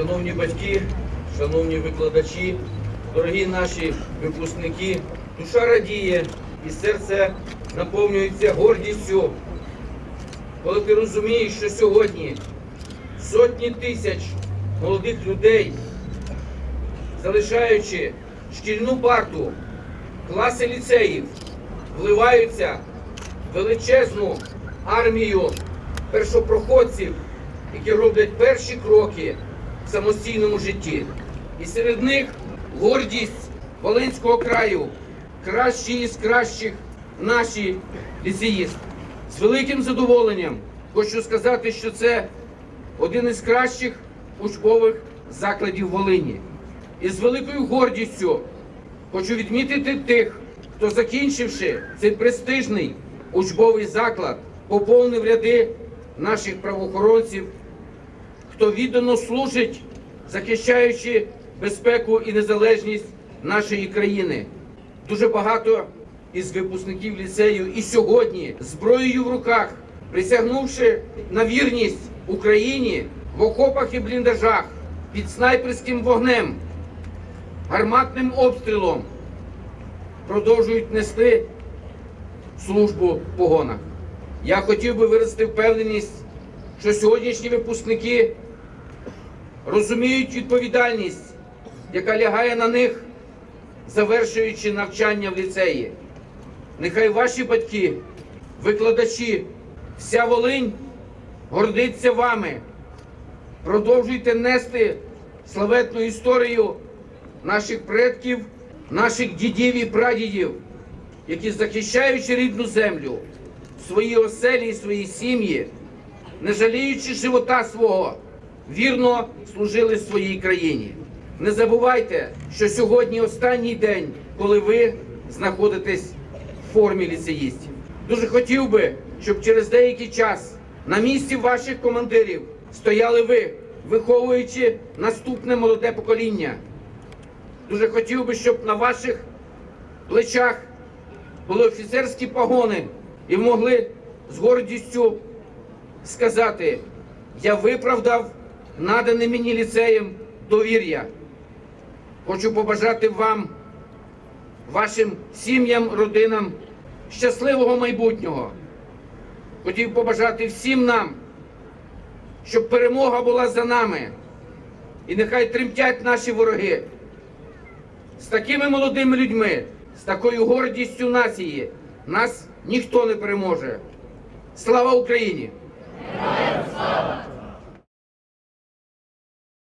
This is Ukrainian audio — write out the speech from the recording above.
Шановні батьки, шановні викладачі, дорогі наші випускники, душа радіє і серце наповнюється гордістю, коли ти розумієш, що сьогодні сотні тисяч молодих людей, залишаючи шкільну парту, класи ліцеїв, вливаються в величезну армію першопроходців, які роблять перші кроки самостійному житті. І серед них гордість Волинського краю, кращі із кращих наші ліцеїсти. З великим задоволенням хочу сказати, що це один із кращих учбових закладів Волині. І з великою гордістю хочу відмітити тих, хто, закінчивши цей престижний учбовий заклад, поповнив ряди наших правоохоронців, хто віддано служить, захищаючи безпеку і незалежність нашої країни. Дуже багато із випускників ліцею і сьогодні зброєю в руках, присягнувши на вірність Україні в окопах і бліндажах під снайперським вогнем, гарматним обстрілом, продовжують нести службу в погонах. Я хотів би виразити впевненість, що сьогоднішні випускники розуміють відповідальність, яка лягає на них, завершуючи навчання в ліцеї. Нехай ваші батьки, викладачі, вся Волинь гордиться вами. Продовжуйте нести славетну історію наших предків, наших дідів і прадідів, які, захищаючи рідну землю, свої оселі і свої сім'ї, не жаліючи живота свого, вірно служили своїй країні. Не забувайте, що сьогодні останній день, коли ви знаходитесь в формі ліцеїстів. Дуже хотів би, щоб через деякий час на місці ваших командирів стояли ви, виховуючи наступне молоде покоління. Дуже хотів би, щоб на ваших плечах були офіцерські погони і могли з гордістю сказати: я виправдав надане мені ліцеєм довір'я. Хочу побажати вам, вашим сім'ям, родинам щасливого майбутнього. Хотів побажати всім нам, щоб перемога була за нами. І нехай тремтять наші вороги. З такими молодими людьми, з такою гордістю нації нас ніхто не переможе. Слава Україні! Слава!